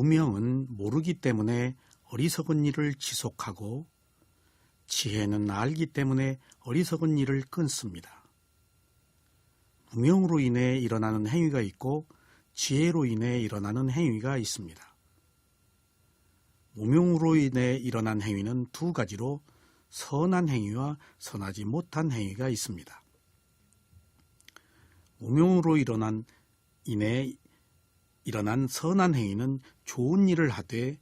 무명은 모르기 때문에 어리석은 일을 지속하고 지혜는 알기 때문에 어리석은 일을 끊습니다. 무명으로 인해 일어나는 행위가 있고 지혜로 인해 일어나는 행위가 있습니다. 무명으로 인해 일어난 행위는 두 가지로 선한 행위와 선하지 못한 행위가 있습니다. 무명으로 일어난 인해 일어난 선한 행위는 좋은 일을 하되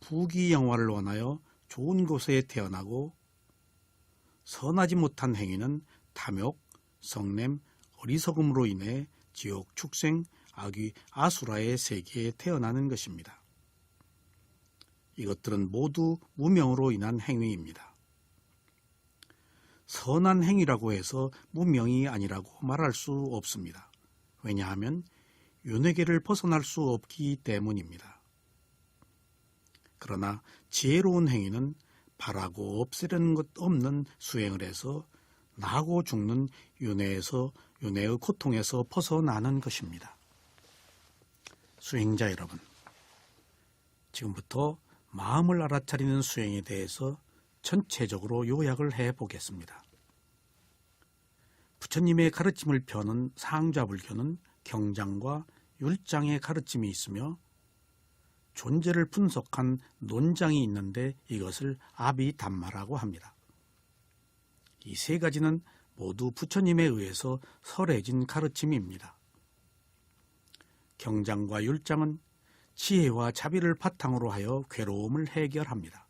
부귀영화를 원하여 좋은 곳에 태어나고 선하지 못한 행위는 탐욕, 성냄, 어리석음으로 인해 지옥, 축생, 악귀, 아수라의 세계에 태어나는 것입니다. 이것들은 모두 무명으로 인한 행위입니다. 선한 행위라고 해서 무명이 아니라고 말할 수 없습니다. 왜냐하면 윤회계를 벗어날 수 없기 때문입니다. 그러나 지혜로운 행위는 바라고 없애려는 것 없는 수행을 해서 나고 죽는 윤회에서 윤회의 고통에서 벗어나는 것입니다. 수행자 여러분, 지금부터 마음을 알아차리는 수행에 대해서 전체적으로 요약을 해 보겠습니다. 부처님의 가르침을 펴는 상좌불교는 경장과 율장의 가르침이 있으며 존재를 분석한 논장이 있는데 이것을 아비담마라고 합니다. 이 세 가지는 모두 부처님에 의해서 설해진 가르침입니다. 경장과 율장은 지혜와 자비를 바탕으로 하여 괴로움을 해결합니다.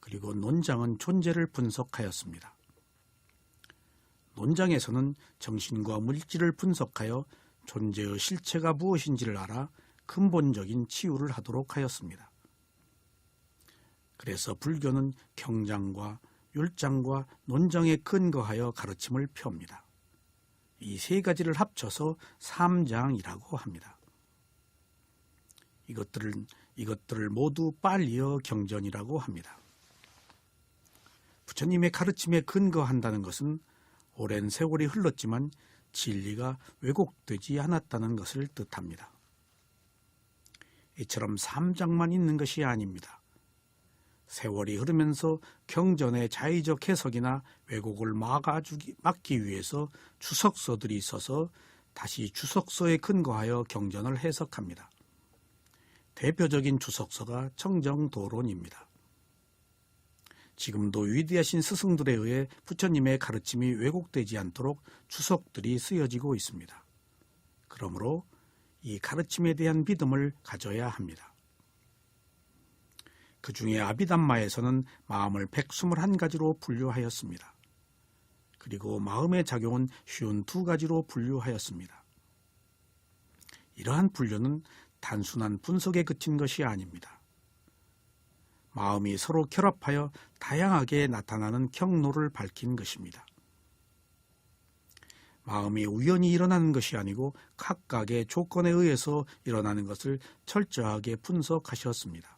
그리고 논장은 존재를 분석하였습니다. 논장에서는 정신과 물질을 분석하여 존재의 실체가 무엇인지를 알아 근본적인 치유를 하도록 하였습니다. 그래서 불교는 경장과 율장과 논장에 근거하여 가르침을 펴옵니다. 이 세 가지를 합쳐서 삼장이라고 합니다. 이것들을 이것들을 모두 빨리어 경전이라고 합니다. 부처님의 가르침에 근거한다는 것은 오랜 세월이 흘렀지만 진리가 왜곡되지 않았다는 것을 뜻합니다. 이처럼 삼장만 있는 것이 아닙니다. 세월이 흐르면서 경전의 자의적 해석이나 왜곡을 막아주기, 막기 위해서 주석서들이 있어서 다시 주석서에 근거하여 경전을 해석합니다. 대표적인 주석서가 청정도론입니다. 지금도 위대하신 스승들에 의해 부처님의 가르침이 왜곡되지 않도록 주석들이 쓰여지고 있습니다. 그러므로 이 가르침에 대한 믿음을 가져야 합니다. 그 중에 아비담마에서는 마음을 121가지로 분류하였습니다. 그리고 마음의 작용은 쉬운 두 가지로 분류하였습니다. 이러한 분류는 단순한 분석에 그친 것이 아닙니다. 마음이 서로 결합하여 다양하게 나타나는 경로를 밝힌 것입니다. 마음이 우연히 일어나는 것이 아니고 각각의 조건에 의해서 일어나는 것을 철저하게 분석하셨습니다.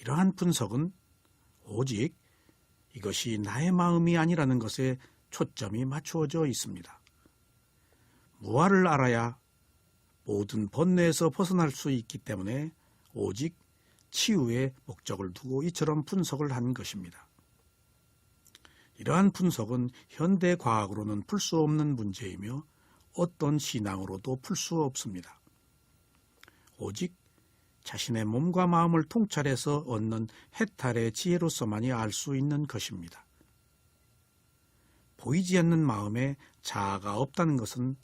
이러한 분석은 오직 이것이 나의 마음이 아니라는 것에 초점이 맞추어져 있습니다. 무아를 알아야 모든 번뇌에서 벗어날 수 있기 때문에 오직 치유의 목적을 두고 이처럼 분석을 한 것입니다. 이러한 분석은 현대 과학으로는 풀 수 없는 문제이며 어떤 신앙으로도 풀 수 없습니다. 오직 자신의 몸과 마음을 통찰해서 얻는 해탈의 지혜로서만이 알 수 있는 것입니다. 보이지 않는 마음에 자아가 없다는 것은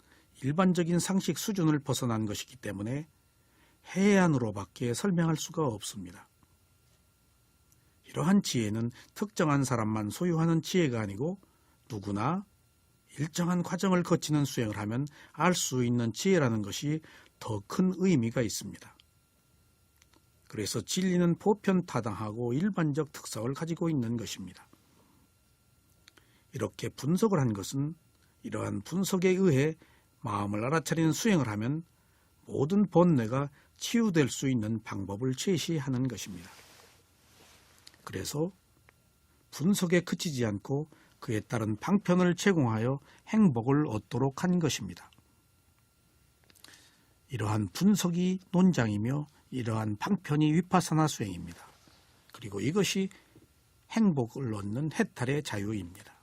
일반적인 상식 수준을 벗어난 것이기 때문에 해안으로밖에 설명할 수가 없습니다. 이러한 지혜는 특정한 사람만 소유하는 지혜가 아니고 누구나 일정한 과정을 거치는 수행을 하면 알 수 있는 지혜라는 것이 더 큰 의미가 있습니다. 그래서 진리는 보편타당하고 일반적 특성을 가지고 있는 것입니다. 이렇게 분석을 한 것은 이러한 분석에 의해 마음을 알아차리는 수행을 하면 모든 번뇌가 치유될 수 있는 방법을 제시하는 것입니다. 그래서 분석에 그치지 않고 그에 따른 방편을 제공하여 행복을 얻도록 한 것입니다. 이러한 분석이 논장이며 이러한 방편이 위파사나 수행입니다. 그리고 이것이 행복을 얻는 해탈의 자유입니다.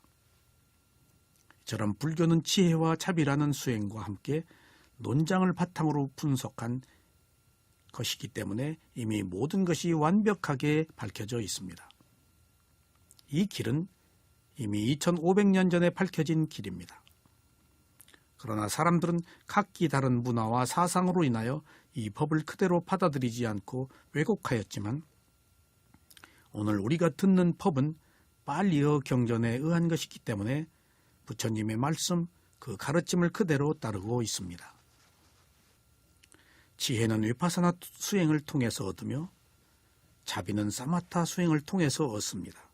저런 불교는 지혜와 자비라는 수행과 함께 논장을 바탕으로 분석한 것이기 때문에 이미 모든 것이 완벽하게 밝혀져 있습니다. 이 길은 이미 2500년 전에 밝혀진 길입니다. 그러나 사람들은 각기 다른 문화와 사상으로 인하여 이 법을 그대로 받아들이지 않고 왜곡하였지만 오늘 우리가 듣는 법은 빨리어 경전에 의한 것이기 때문에 부처님의 말씀 그 가르침을 그대로 따르고 있습니다. 지혜는 위파사나 수행을 통해서 얻으며 자비는 사마타 수행을 통해서 얻습니다.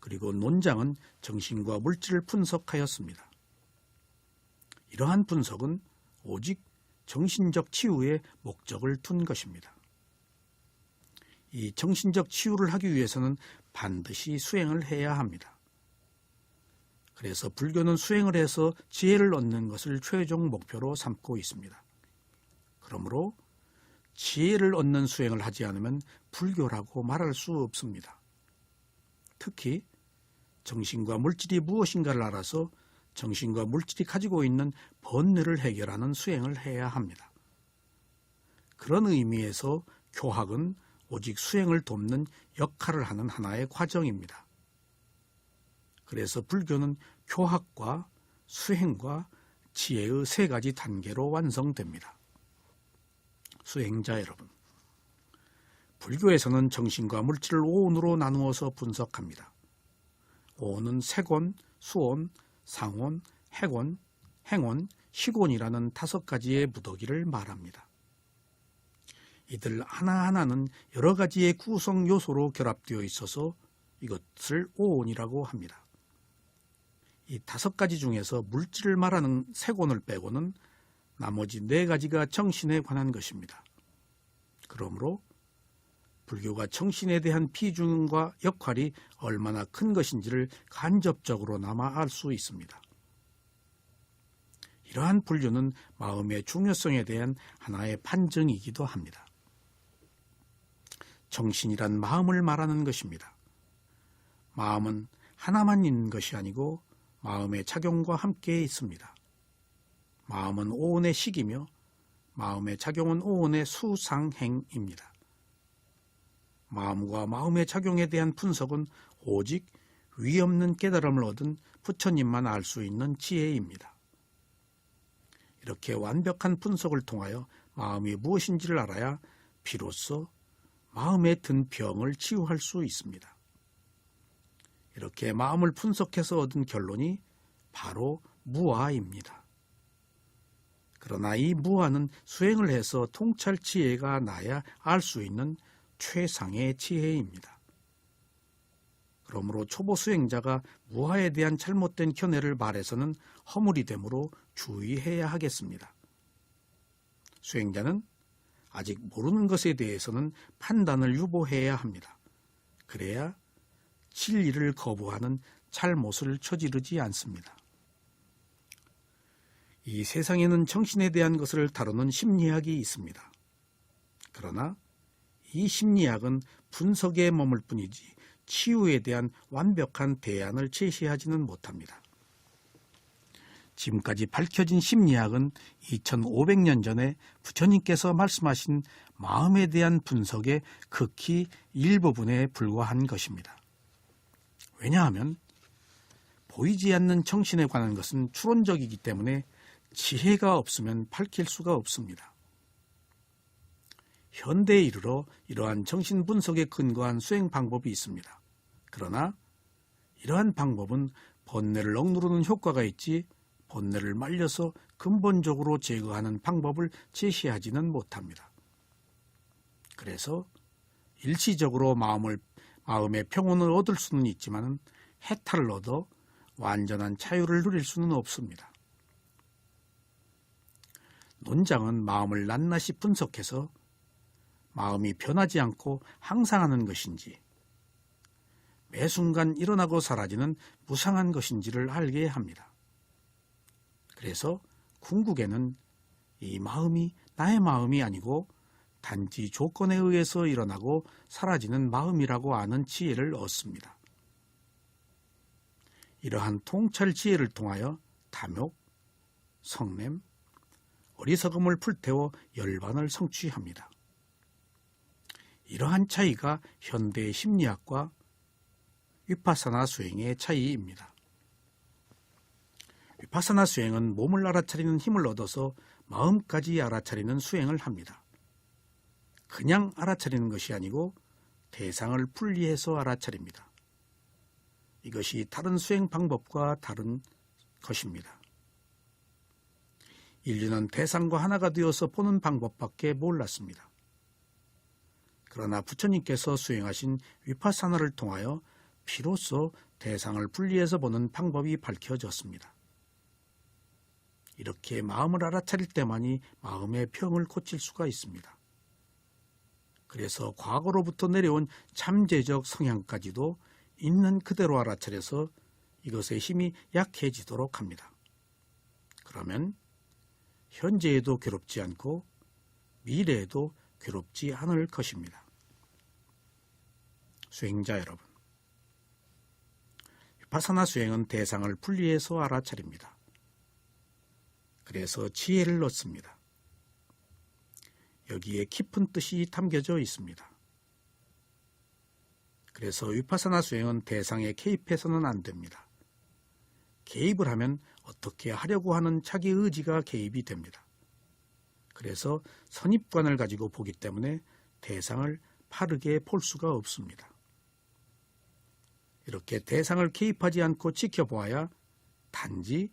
그리고 논장은 정신과 물질을 분석하였습니다. 이러한 분석은 오직 정신적 치유의 목적을 둔 것입니다. 이 정신적 치유를 하기 위해서는 반드시 수행을 해야 합니다. 그래서 불교는 수행을 해서 지혜를 얻는 것을 최종 목표로 삼고 있습니다. 그러므로 지혜를 얻는 수행을 하지 않으면 불교라고 말할 수 없습니다. 특히 정신과 물질이 무엇인가를 알아서 정신과 물질이 가지고 있는 번뇌를 해결하는 수행을 해야 합니다. 그런 의미에서 교학은 오직 수행을 돕는 역할을 하는 하나의 과정입니다. 그래서 불교는 교학과 수행과 지혜의 세 가지 단계로 완성됩니다. 수행자 여러분, 불교에서는 정신과 물질을 오온으로 나누어서 분석합니다. 오온은 색온, 수온, 상온, 핵온, 행온, 식온이라는 다섯 가지의 무더기를 말합니다. 이들 하나하나는 여러 가지의 구성 요소로 결합되어 있어서 이것을 오온이라고 합니다. 이 다섯 가지 중에서 물질을 말하는 색온을 빼고는 나머지 네 가지가 정신에 관한 것입니다. 그러므로 불교가 정신에 대한 비중과 역할이 얼마나 큰 것인지를 간접적으로 남아 알수 있습니다. 이러한 불교는 마음의 중요성에 대한 하나의 판정이기도 합니다. 정신이란 마음을 말하는 것입니다. 마음은 하나만 있는 것이 아니고 마음의 작용과 함께 있습니다. 마음은 오온의 식이며 마음의 작용은 오온의 수상행입니다. 마음과 마음의 작용에 대한 분석은 오직 위없는 깨달음을 얻은 부처님만 알 수 있는 지혜입니다. 이렇게 완벽한 분석을 통하여 마음이 무엇인지를 알아야 비로소 마음에 든 병을 치유할 수 있습니다. 이렇게 마음을 분석해서 얻은 결론이 바로 무아입니다. 그러나 이 무아는 수행을 해서 통찰 지혜가 나야 알 수 있는 최상의 지혜입니다. 그러므로 초보 수행자가 무아에 대한 잘못된 견해를 말해서는 허물이 되므로 주의해야 하겠습니다. 수행자는 아직 모르는 것에 대해서는 판단을 유보해야 합니다. 그래야 진리를 거부하는 잘못을 저지르지 않습니다. 이 세상에는 정신에 대한 것을 다루는 심리학이 있습니다. 그러나 이 심리학은 분석에 머물 뿐이지 치유에 대한 완벽한 대안을 제시하지는 못합니다. 지금까지 밝혀진 심리학은 2500년 전에 부처님께서 말씀하신 마음에 대한 분석의 극히 일부분에 불과한 것입니다. 왜냐하면 보이지 않는 정신에 관한 것은 추론적이기 때문에 지혜가 없으면 밝힐 수가 없습니다. 현대에 이르러 이러한 정신 분석에 근거한 수행 방법이 있습니다. 그러나 이러한 방법은 번뇌를 억누르는 효과가 있지 번뇌를 말려서 근본적으로 제거하는 방법을 제시하지는 못합니다. 그래서 일시적으로 마음을 마음의 평온을 얻을 수는 있지만 해탈을 얻어 완전한 자유를 누릴 수는 없습니다. 논장은 마음을 낱낱이 분석해서 마음이 변하지 않고 항상 하는 것인지 매 순간 일어나고 사라지는 무상한 것인지를 알게 합니다. 그래서 궁극에는 이 마음이 나의 마음이 아니고 단지 조건에 의해서 일어나고 사라지는 마음이라고 아는 지혜를 얻습니다. 이러한 통찰 지혜를 통하여 탐욕, 성냄, 어리석음을 불태워 열반을 성취합니다. 이러한 차이가 현대 심리학과 위파사나 수행의 차이입니다. 위파사나 수행은 몸을 알아차리는 힘을 얻어서 마음까지 알아차리는 수행을 합니다. 그냥 알아차리는 것이 아니고 대상을 분리해서 알아차립니다. 이것이 다른 수행 방법과 다른 것입니다. 인류는 대상과 하나가 되어서 보는 방법밖에 몰랐습니다. 그러나 부처님께서 수행하신 위파사나를 통하여 비로소 대상을 분리해서 보는 방법이 밝혀졌습니다. 이렇게 마음을 알아차릴 때만이 마음의 병을 고칠 수가 있습니다. 그래서 과거로부터 내려온 잠재적 성향까지도 있는 그대로 알아차려서 이것의 힘이 약해지도록 합니다. 그러면 현재에도 괴롭지 않고 미래에도 괴롭지 않을 것입니다. 수행자 여러분, 바사나 수행은 대상을 분리해서 알아차립니다. 그래서 지혜를 얻습니다. 여기에 깊은 뜻이 담겨져 있습니다. 그래서 위파사나 수행은 대상에 개입해서는 안 됩니다. 개입을 하면 어떻게 하려고 하는 자기 의지가 개입이 됩니다. 그래서 선입관을 가지고 보기 때문에 대상을 바르게 볼 수가 없습니다. 이렇게 대상을 개입하지 않고 지켜보아야 단지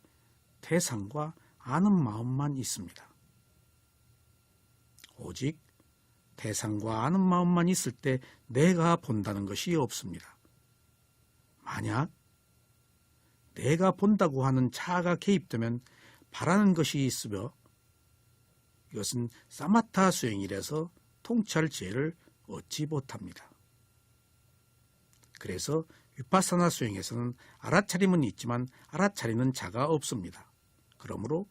대상과 아는 마음만 있습니다. 오직 대상과 아는 마음만 있을 때 내가 본다는 것이 없습니다. 만약 내가 본다고 하는 자아가 개입되면 바라는 것이 있으며 이것은 사마타 수행이라서 통찰 지혜를 얻지 못합니다. 그래서 위파사나 수행에서는 알아차림은 있지만 알아차리는 자가 없습니다. 그러므로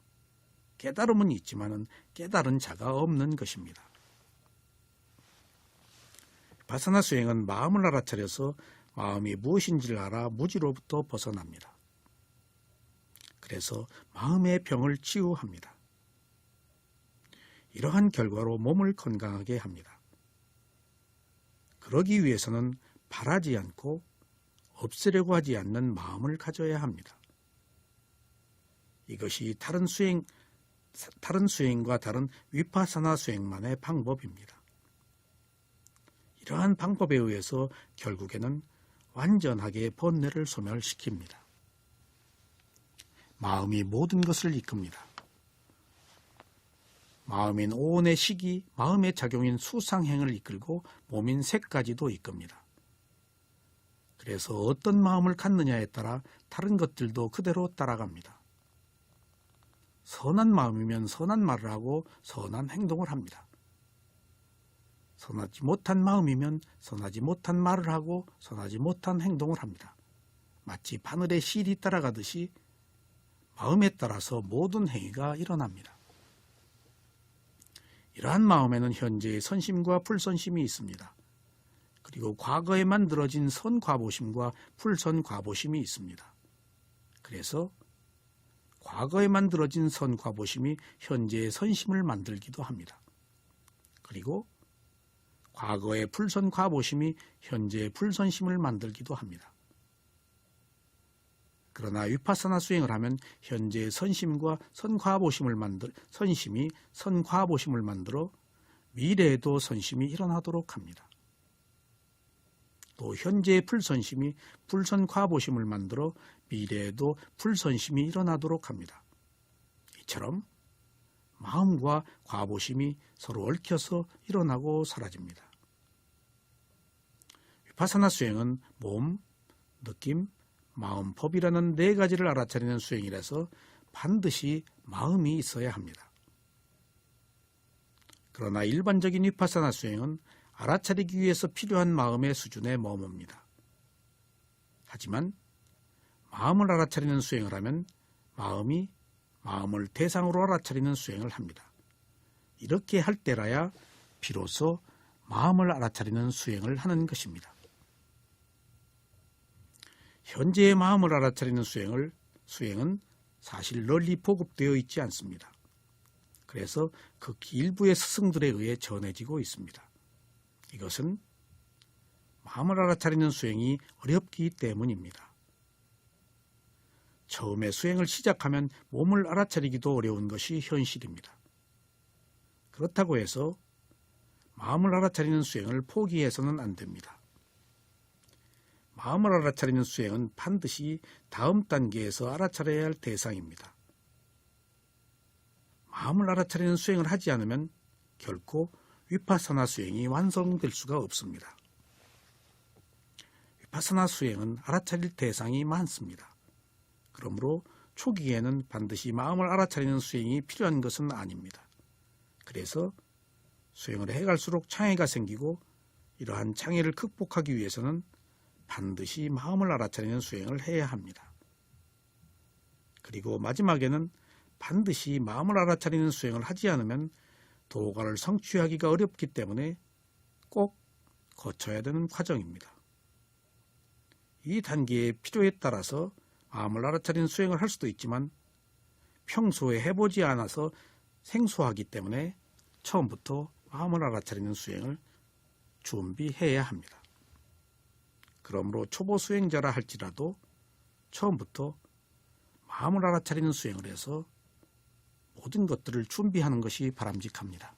깨달음은 있지만은 깨달은 자가 없는 것입니다. 바사나 수행은 마음을 알아차려서 마음이 무엇인지를 알아 무지로부터 벗어납니다. 그래서 마음의 병을 치유합니다. 이러한 결과로 몸을 건강하게 합니다. 그러기 위해서는 바라지 않고 없애려고 하지 않는 마음을 가져야 합니다. 이것이 다른 수행, 다른 수행과 다른 위파사나 수행만의 방법입니다. 이러한 방법에 의해서 결국에는 완전하게 번뇌를 소멸시킵니다. 마음이 모든 것을 이끕니다. 마음인 오온의 식이 마음의 작용인 수상행을 이끌고 몸인 색까지도 이끕니다. 그래서 어떤 마음을 갖느냐에 따라 다른 것들도 그대로 따라갑니다. 선한 마음이면 선한 말을 하고 선한 행동을 합니다. 선하지 못한 마음이면 선하지 못한 말을 하고 선하지 못한 행동을 합니다. 마치 바늘에 실이 따라가듯이 마음에 따라서 모든 행위가 일어납니다. 이러한 마음에는 현재의 선심과 불선심이 있습니다. 그리고 과거에 만들어진 선과보심과 불선과보심이 있습니다. 그래서 과거에 만들어진 선과보심이 현재의 선심을 만들기도 합니다. 그리고 과거의 불선과보심이 현재의 불선심을 만들기도 합니다. 그러나 위파사나 수행을 하면 현재의 선심과 선과보심을 만들 선심이 선과보심을 만들어 미래에도 선심이 일어나도록 합니다. 또 현재의 불선심이 불선과보심을 만들어 미래에도 불선심이 일어나도록 합니다. 이처럼 마음과 과보심이 서로 얽혀서 일어나고 사라집니다. 위파사나 수행은 몸, 느낌, 마음, 법이라는 네 가지를 알아차리는 수행이라서 반드시 마음이 있어야 합니다. 그러나 일반적인 위파사나 수행은 알아차리기 위해서 필요한 마음의 수준에 머뭅니다. 하지만 마음을 알아차리는 수행을 하면 마음이 마음을 대상으로 알아차리는 수행을 합니다. 이렇게 할 때라야 비로소 마음을 알아차리는 수행을 하는 것입니다. 현재의 마음을 알아차리는 수행을 수행은 사실 널리 보급되어 있지 않습니다. 그래서 그 일부의 스승들에 의해 전해지고 있습니다. 이것은 마음을 알아차리는 수행이 어렵기 때문입니다. 처음에 수행을 시작하면 몸을 알아차리기도 어려운 것이 현실입니다. 그렇다고 해서 마음을 알아차리는 수행을 포기해서는 안 됩니다. 마음을 알아차리는 수행은 반드시 다음 단계에서 알아차려야 할 대상입니다. 마음을 알아차리는 수행을 하지 않으면 결코 위파사나 수행이 완성될 수가 없습니다. 위파사나 수행은 알아차릴 대상이 많습니다. 그러므로 초기에는 반드시 마음을 알아차리는 수행이 필요한 것은 아닙니다. 그래서 수행을 해갈수록 창해가 생기고 이러한 창해를 극복하기 위해서는 반드시 마음을 알아차리는 수행을 해야 합니다. 그리고 마지막에는 반드시 마음을 알아차리는 수행을 하지 않으면 도가를 성취하기가 어렵기 때문에 꼭 거쳐야 되는 과정입니다. 이 단계의 필요에 따라서 마음을 알아차리는 수행을 할 수도 있지만 평소에 해보지 않아서 생소하기 때문에 처음부터 마음을 알아차리는 수행을 준비해야 합니다. 그러므로 초보 수행자라 할지라도 처음부터 마음을 알아차리는 수행을 해서 모든 것들을 준비하는 것이 바람직합니다.